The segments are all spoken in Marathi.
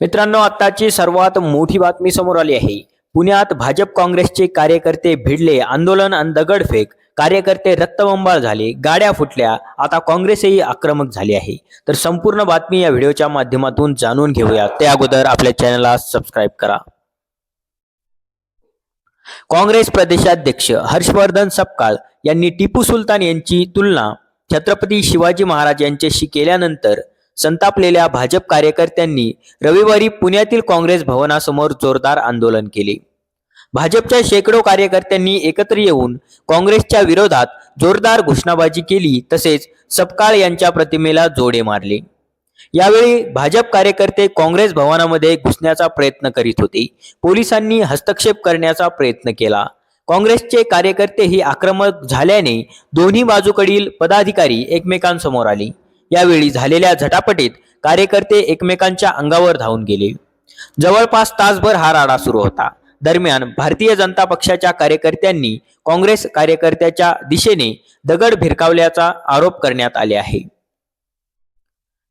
मित्रांनो आत्ताची सर्वात मोठी बातमी समोर आली आहे. पुण्यात भाजप काँग्रेसचे कार्यकर्ते भिडले आंदोलन आणि दगडफेक. कार्यकर्ते रक्तबंबाळ झाले गाड्या फुटल्या आता काँग्रेसही आक्रमक झाली आहे. तर संपूर्ण बातमी या व्हिडिओच्या माध्यमातून जाणून घेऊया. त्या अगोदर आपल्या चॅनलला सबस्क्राईब करा. काँग्रेस प्रदेशाध्यक्ष हर्षवर्धन सपकाळ यांनी टिपू सुलतान यांची तुलना छत्रपती शिवाजी महाराज यांच्याशी केल्यानंतर संतापलेल्या भाजप कार्यकर्त्यांनी रविवारी पुण्यातील काँग्रेस भवनासमोर जोरदार आंदोलन केले. भाजपच्या शेकडो कार्यकर्त्यांनी एकत्र येऊन काँग्रेसच्या विरोधात जोरदार घोषणाबाजी केली तसेच सपकाळ यांच्या प्रतिमेला जोडे मारले. यावेळी भाजप कार्यकर्ते काँग्रेस भवनामध्ये घुसण्याचा प्रयत्न करीत होते. पोलिसांनी हस्तक्षेप करण्याचा प्रयत्न केला. काँग्रेसचे कार्यकर्ते ही आक्रमक झाल्याने दोन्ही बाजूकडील पदाधिकारी एकमेकांसमोर आले. यावेळी झालेल्या झटापटीत कार्यकर्ते एकमेकांच्या अंगावर धावून गेले. जवळपास तासभर हा राडा सुरू होता. दरम्यान भारतीय जनता पक्षाच्या कार्यकर्त्यांनी काँग्रेस कार्यकर्त्याच्या दिशेने दगड भिरकावल्याचा आरोप करण्यात आले आहे.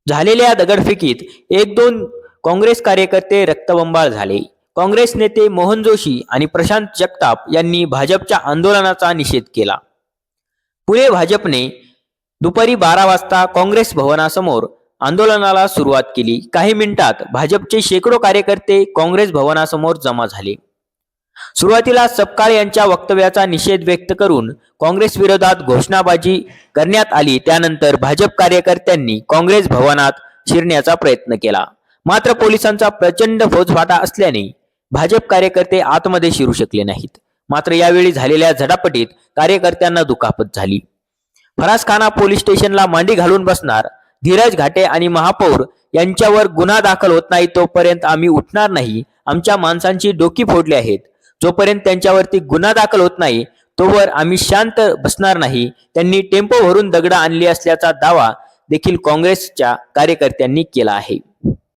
झालेल्या दगडफेकीत एक दोन काँग्रेस कार्यकर्ते रक्तबंबाळ झाले. काँग्रेस नेते मोहन जोशी आणि प्रशांत जगताप यांनी भाजपच्या आंदोलनाचा निषेध केला. पुणे भाजपने दुपारी बारा वाजता काँग्रेस भवनासमोर आंदोलनाला सुरुवात केली. काही मिनिटात भाजपचे शेकडो कार्यकर्ते काँग्रेस भवनासमोर जमा झाले. सुरुवातीला सपकाळ यांच्या वक्तव्याचा निषेध व्यक्त करून काँग्रेस विरोधात घोषणाबाजी करण्यात आली. त्यानंतर भाजप कार्यकर्त्यांनी काँग्रेस भवनात शिरण्याचा प्रयत्न केला. मात्र पोलिसांचा प्रचंड फौजफाटा असल्याने भाजप कार्यकर्ते आतमध्ये शिरू शकले नाहीत. मात्र यावेळी झालेल्या झटापटीत कार्यकर्त्यांना दुखापत झाली. फरासखाना पोलीस स्टेशनला मांडी घालून बसणार धीरज घाटे आणि महापौर यांच्यावर गुन्हा दाखल होत नाही तोपर्यंत आम्ही उठणार नाही. आमच्या माणसांची डोकी फोडली आहेत. जोपर्यंत त्यांच्यावरती गुन्हा दाखल होत नाही तोवर आम्ही शांत बसणार नाही. त्यांनी टेम्पो भरून दगड आणली असल्याचा दावा देखील काँग्रेसच्या कार्यकर्त्यांनी केला आहे.